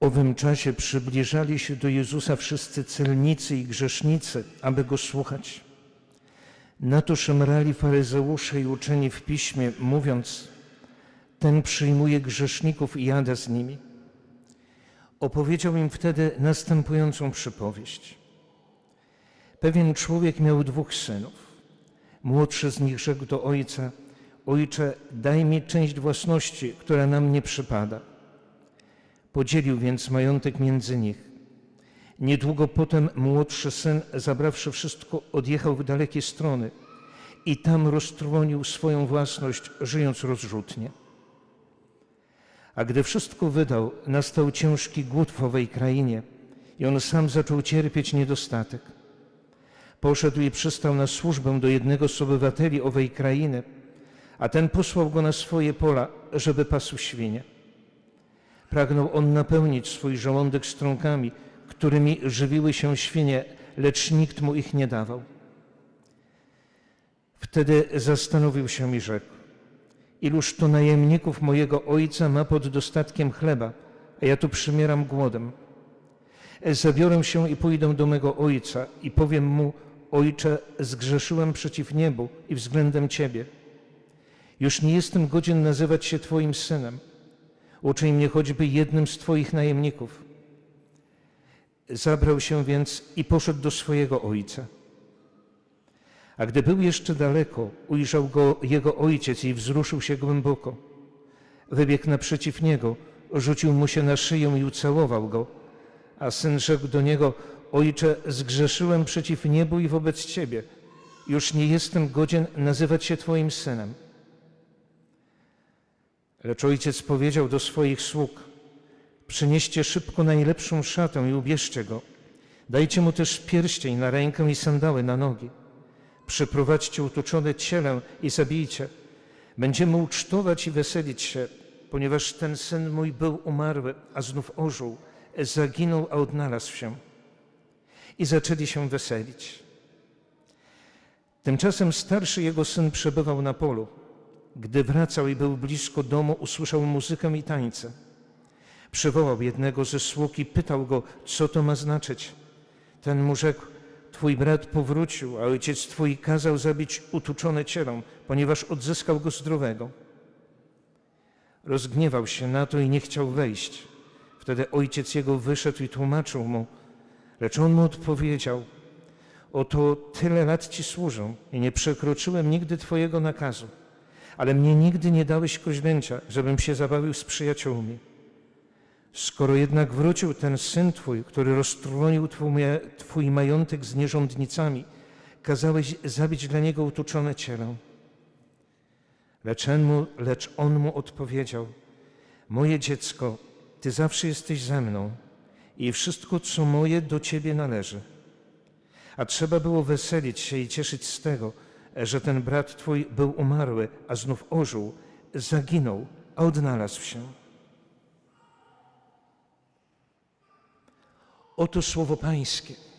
owym czasie przybliżali się do Jezusa wszyscy celnicy i grzesznicy, aby Go słuchać. Na to szemrali faryzeusze i uczeni w piśmie, mówiąc, ten przyjmuje grzeszników i jada z nimi. Opowiedział im wtedy następującą przypowieść. Pewien człowiek miał dwóch synów. Młodszy z nich rzekł do ojca, ojcze, daj mi część własności, która nam nie przypada. Podzielił więc majątek między nich. Niedługo potem młodszy syn, zabrawszy wszystko, odjechał w dalekie strony i tam roztrwonił swoją własność, żyjąc rozrzutnie. A gdy wszystko wydał, nastał ciężki głód w owej krainie i on sam zaczął cierpieć niedostatek. Poszedł i przystał na służbę do jednego z obywateli owej krainy, a ten posłał go na swoje pola, żeby pasł świnie. Pragnął on napełnić swój żołądek strąkami, którymi żywiły się świnie, lecz nikt mu ich nie dawał. Wtedy zastanowił się i rzekł, iluż to najemników mojego ojca ma pod dostatkiem chleba, a ja tu przymieram głodem. Zabiorę się i pójdę do mego ojca i powiem mu, ojcze, zgrzeszyłem przeciw niebu i względem ciebie. Już nie jestem godzien nazywać się twoim synem. Uczyń mnie choćby jednym z twoich najemników. Zabrał się więc i poszedł do swojego ojca. A gdy był jeszcze daleko, ujrzał go jego ojciec i wzruszył się głęboko. Wybiegł naprzeciw niego, rzucił mu się na szyję i ucałował go. A syn rzekł do niego, ojcze, zgrzeszyłem przeciw niebu i wobec ciebie. Już nie jestem godzien nazywać się twoim synem. Lecz ojciec powiedział do swoich sług, przynieście szybko najlepszą szatę i ubierzcie go. Dajcie mu też pierścień na rękę i sandały na nogi. Przyprowadźcie utuczone ciele i zabijcie. Będziemy ucztować i weselić się, ponieważ ten syn mój był umarły, a znów ożył, zaginął, a odnalazł się. I zaczęli się weselić. Tymczasem starszy jego syn przebywał na polu. Gdy wracał i był blisko domu, usłyszał muzykę i tańce. Przywołał jednego ze sług i pytał go, co to ma znaczyć. Ten mu rzekł, twój brat powrócił, a ojciec twój kazał zabić utuczone cielą, ponieważ odzyskał go zdrowego. Rozgniewał się na to i nie chciał wejść. Wtedy ojciec jego wyszedł i tłumaczył mu, lecz on mu odpowiedział, oto tyle lat ci służę i nie przekroczyłem nigdy twojego nakazu ale mnie nigdy nie dałeś koźlęcia, żebym się zabawił z przyjaciółmi. Skoro jednak wrócił ten syn Twój, który roztrwonił twój, majątek z nierządnicami, kazałeś zabić dla niego utuczone ciele. Lecz on, mu, lecz on mu odpowiedział, moje dziecko, Ty zawsze jesteś ze mną i wszystko, co moje, do Ciebie należy. A trzeba było weselić się i cieszyć z tego, że ten brat Twój był umarły, a znów ożył, zaginął, a odnalazł się. Oto słowo Pańskie.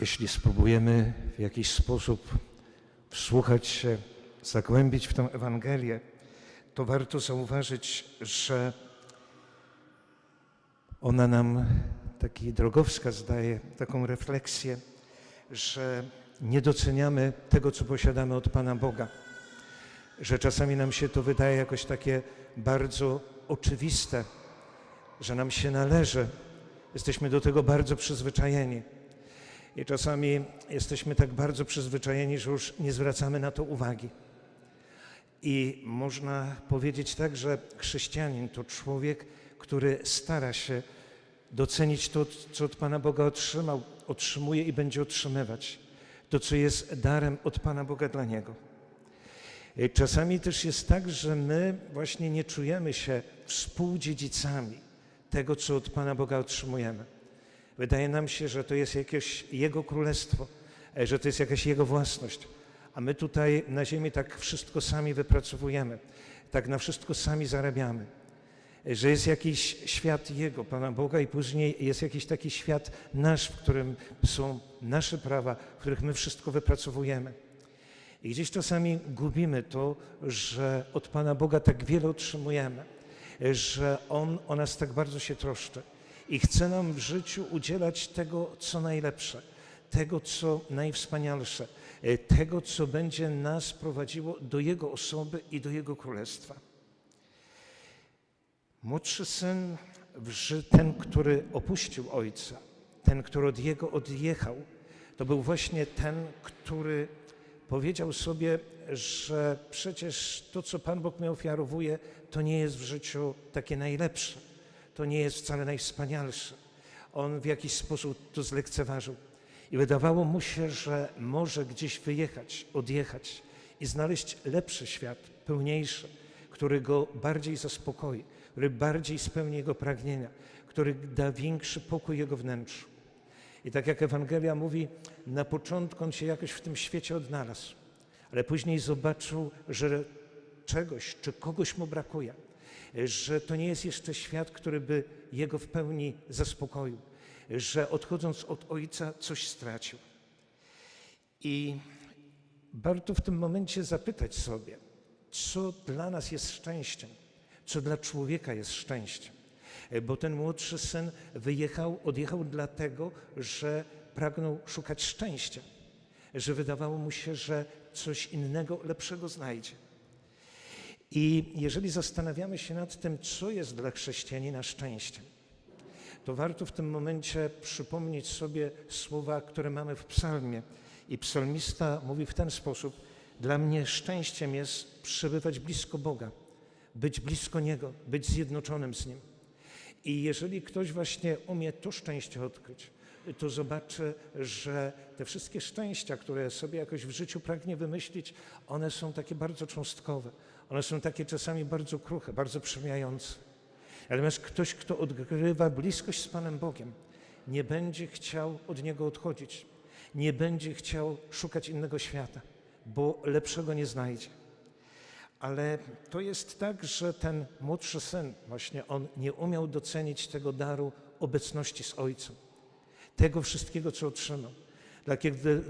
Jeśli spróbujemy w jakiś sposób wsłuchać się, zagłębić w tę Ewangelię, to warto zauważyć, że ona nam taki drogowskaz daje, taką refleksję, że nie doceniamy tego, co posiadamy od Pana Boga. Że czasami nam się to wydaje jakoś takie bardzo oczywiste, że nam się należy. Jesteśmy do tego bardzo przyzwyczajeni. I czasami jesteśmy tak bardzo przyzwyczajeni, że już nie zwracamy na to uwagi. I można powiedzieć tak, że chrześcijanin to człowiek, który stara się docenić to, co od Pana Boga otrzymał, otrzymuje i będzie otrzymywać. To, co jest darem od Pana Boga dla niego. Czasami też jest tak, że my właśnie nie czujemy się współdziedzicami tego, co od Pana Boga otrzymujemy. Wydaje nam się, że to jest jakieś Jego królestwo, e, że to jest jakaś Jego własność. A my tutaj na ziemi tak wszystko sami wypracowujemy, tak na wszystko sami zarabiamy. E, Że jest jakiś świat Jego, Pana Boga, i później jest jakiś taki świat nasz, w którym są nasze prawa, w których my wszystko wypracowujemy. I gdzieś czasami gubimy to, że od Pana Boga tak wiele otrzymujemy, e, że On o nas tak bardzo się troszczy i chce nam w życiu udzielać tego, co najlepsze, tego, co najwspanialsze, e, tego, co będzie nas prowadziło do Jego osoby i do Jego królestwa. Młodszy syn, ten, który opuścił ojca, ten, który od jego odjechał, to był właśnie ten, który powiedział sobie, że przecież to, co Pan Bóg mi ofiarowuje, to nie jest w życiu takie najlepsze, to nie jest wcale najwspanialsze. On w jakiś sposób to zlekceważył i wydawało mu się, że może gdzieś wyjechać, odjechać i znaleźć lepszy świat, pełniejszy, który go bardziej zaspokoi, który bardziej spełni jego pragnienia, który da większy pokój jego wnętrzu. I tak jak Ewangelia mówi, na początku on się jakoś w tym świecie odnalazł, ale później zobaczył, że czegoś czy kogoś mu brakuje, że to nie jest jeszcze świat, który by jego w pełni zaspokoił, że odchodząc od Ojca coś stracił. I warto w tym momencie zapytać sobie, co dla nas jest szczęściem, co dla człowieka jest szczęściem. Bo ten młodszy syn wyjechał, odjechał dlatego, że pragnął szukać szczęścia, że wydawało mu się, że coś innego, lepszego znajdzie. I jeżeli zastanawiamy się nad tym, co jest dla chrześcijanina szczęściem, to warto w tym momencie przypomnieć sobie słowa, które mamy w psalmie. I psalmista mówi w ten sposób: Dla mnie szczęściem jest przebywać blisko Boga, być blisko Niego, być zjednoczonym z Nim. I jeżeli ktoś właśnie umie to szczęście odkryć, to zobaczy, że te wszystkie szczęścia, które sobie jakoś w życiu pragnie wymyślić, one są takie bardzo cząstkowe. One są takie czasami bardzo kruche, bardzo przemijające. Natomiast ktoś, kto odgrywa bliskość z Panem Bogiem, nie będzie chciał od Niego odchodzić, nie będzie chciał szukać innego świata, bo lepszego nie znajdzie. Ale to jest tak, że ten młodszy syn, właśnie on nie umiał docenić tego daru obecności z ojcem, tego wszystkiego, co otrzymał.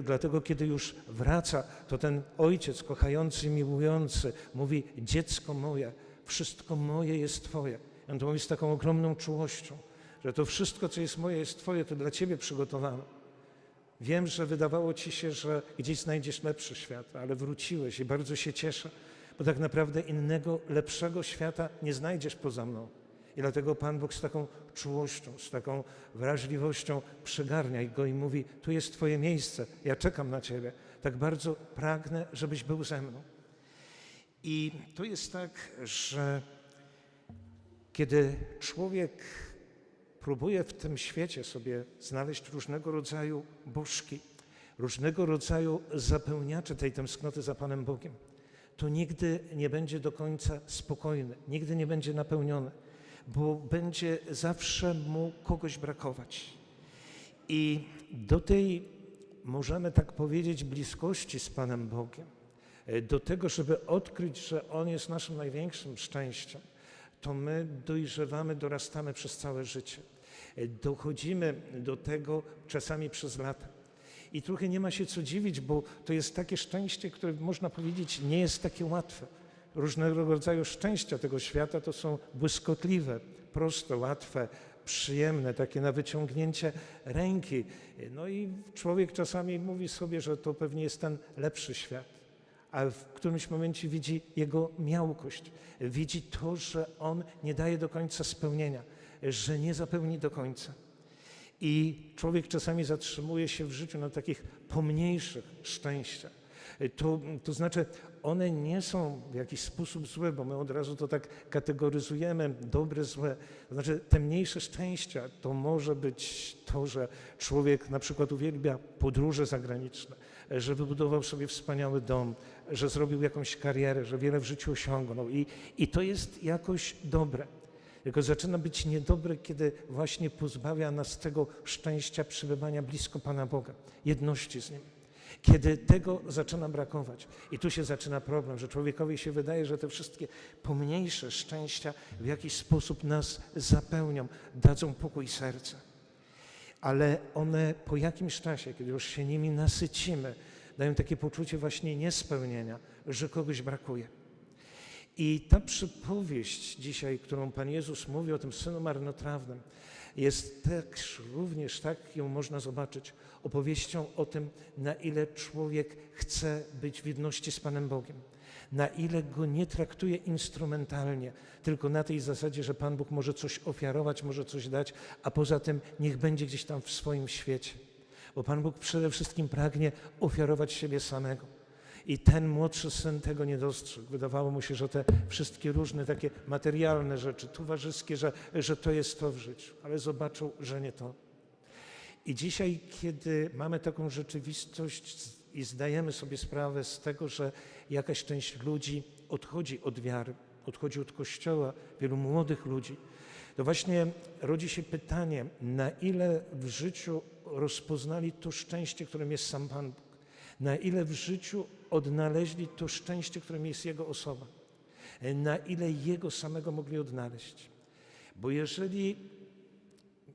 Dlatego, kiedy już wraca, to ten ojciec kochający, miłujący mówi: Dziecko moje, wszystko moje jest Twoje. I on to mówi z taką ogromną czułością, że to wszystko, co jest moje, jest Twoje, to dla Ciebie przygotowano. Wiem, że wydawało Ci się, że gdzieś znajdziesz lepszy świat, ale wróciłeś i bardzo się cieszę, bo tak naprawdę innego, lepszego świata nie znajdziesz poza mną. I dlatego Pan Bóg z taką czułością, z taką wrażliwością przygarnia go i mówi: Tu jest Twoje miejsce, ja czekam na Ciebie. Tak bardzo pragnę, żebyś był ze mną. I to jest tak, że kiedy człowiek próbuje w tym świecie sobie znaleźć różnego rodzaju bożki, różnego rodzaju zapełniacze tej tęsknoty za Panem Bogiem, to nigdy nie będzie do końca spokojny, nigdy nie będzie napełniony, bo będzie zawsze mu kogoś brakować. I do tej, możemy tak powiedzieć, bliskości z Panem Bogiem, e, do tego, żeby odkryć, że On jest naszym największym szczęściem, to my dojrzewamy, dorastamy przez całe życie. E, Dochodzimy do tego czasami przez lata. I trochę nie ma się co dziwić, bo to jest takie szczęście, które można powiedzieć nie jest takie łatwe. Różnego rodzaju szczęścia tego świata to są błyskotliwe, proste, łatwe, przyjemne, takie na wyciągnięcie ręki. No i człowiek czasami mówi sobie, że to pewnie jest ten lepszy świat, a w którymś momencie widzi jego miałkość, widzi to, że on nie daje do końca spełnienia, że nie zapełni do końca. I człowiek czasami zatrzymuje się w życiu na takich pomniejszych szczęściach. To, to znaczy, one nie są w jakiś sposób złe, bo my od razu to tak kategoryzujemy, dobre, złe. To znaczy, te mniejsze szczęścia to może być to, że człowiek na przykład uwielbia podróże zagraniczne, że wybudował sobie wspaniały dom, że zrobił jakąś karierę, że wiele w życiu osiągnął i, i to jest jakoś dobre. Tylko zaczyna być niedobre, kiedy właśnie pozbawia nas tego szczęścia przebywania blisko Pana Boga, jedności z Nim. Kiedy tego zaczyna brakować. I tu się zaczyna problem, że człowiekowi się wydaje, że te wszystkie pomniejsze szczęścia w jakiś sposób nas zapełnią, dadzą pokój serca. Ale one po jakimś czasie, kiedy już się nimi nasycimy, dają takie poczucie właśnie niespełnienia, że kogoś brakuje. I ta przypowieść dzisiaj, którą Pan Jezus mówi o tym synu marnotrawnym, jest też również, tak ją można zobaczyć, opowieścią o tym, na ile człowiek chce być w jedności z Panem Bogiem, na ile go nie traktuje instrumentalnie, tylko na tej zasadzie, że Pan Bóg może coś ofiarować, może coś dać, a poza tym niech będzie gdzieś tam w swoim świecie. Bo Pan Bóg przede wszystkim pragnie ofiarować siebie samego. I ten młodszy syn tego nie dostrzegł. Wydawało mu się, że te wszystkie różne takie materialne rzeczy, towarzyskie, że, że to jest to w życiu, ale zobaczył, że nie to. I dzisiaj, kiedy mamy taką rzeczywistość i zdajemy sobie sprawę z tego, że jakaś część ludzi odchodzi od wiary, odchodzi od Kościoła, wielu młodych ludzi, to właśnie rodzi się pytanie, na ile w życiu rozpoznali to szczęście, którym jest sam Pan Bóg, na ile w życiu odnaleźli to szczęście, którym jest Jego osoba, na ile Jego samego mogli odnaleźć. Bo jeżeli,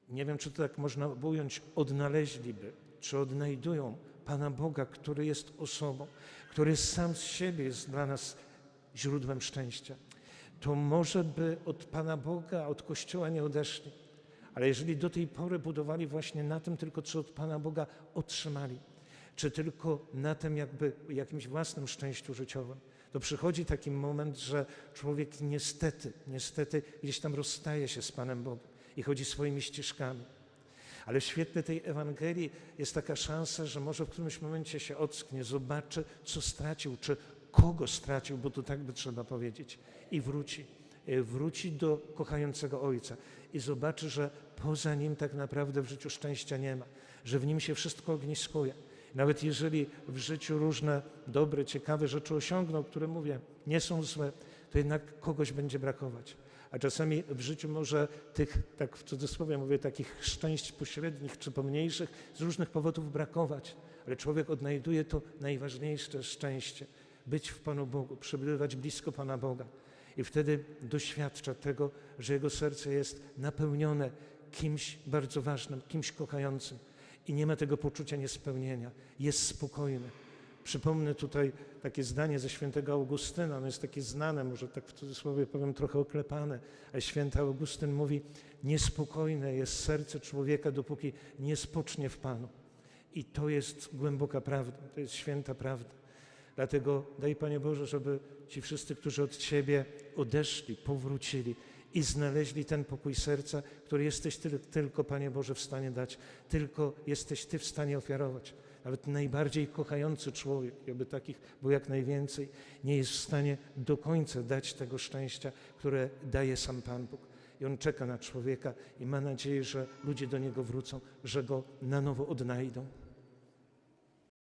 nie wiem czy to tak można ująć, odnaleźliby, czy odnajdują Pana Boga, który jest osobą, który sam z siebie jest dla nas źródłem szczęścia, to może by od Pana Boga, od Kościoła nie odeszli. Ale jeżeli do tej pory budowali właśnie na tym tylko, co od Pana Boga otrzymali, czy tylko na tym jakby jakimś własnym szczęściu życiowym, to przychodzi taki moment, że człowiek niestety, niestety gdzieś tam rozstaje się z Panem Bogiem i chodzi swoimi ścieżkami. Ale w świetle tej Ewangelii jest taka szansa, że może w którymś momencie się ocknie, zobaczy, co stracił, czy kogo stracił, bo to tak by trzeba powiedzieć, i wróci. E, wróci do kochającego Ojca i zobaczy, że poza Nim tak naprawdę w życiu szczęścia nie ma, że w Nim się wszystko ogniskuje. Nawet jeżeli w życiu różne dobre, ciekawe rzeczy osiągnął, które mówię, nie są złe, to jednak kogoś będzie brakować. A czasami w życiu może tych, tak w cudzysłowie mówię, takich szczęść pośrednich czy pomniejszych z różnych powodów brakować. Ale człowiek odnajduje to najważniejsze szczęście być w Panu Bogu, przebywać blisko Pana Boga. I wtedy doświadcza tego, że jego serce jest napełnione kimś bardzo ważnym, kimś kochającym i nie ma tego poczucia niespełnienia. Jest spokojny. Przypomnę tutaj takie zdanie ze świętego Augustyna, ono jest takie znane, może tak w cudzysłowie powiem trochę oklepane, ale święty Augustyn mówi, niespokojne jest serce człowieka, dopóki nie spocznie w Panu. I to jest głęboka prawda, to jest święta prawda. Dlatego daj Panie Boże, żeby ci wszyscy, którzy od Ciebie odeszli, powrócili i znaleźli ten pokój serca, który jesteś ty, tylko, Panie Boże, w stanie dać, tylko jesteś Ty w stanie ofiarować. Nawet najbardziej kochający człowiek, aby takich było jak najwięcej, nie jest w stanie do końca dać tego szczęścia, które daje sam Pan Bóg. I On czeka na człowieka i ma nadzieję, że ludzie do Niego wrócą, że Go na nowo odnajdą.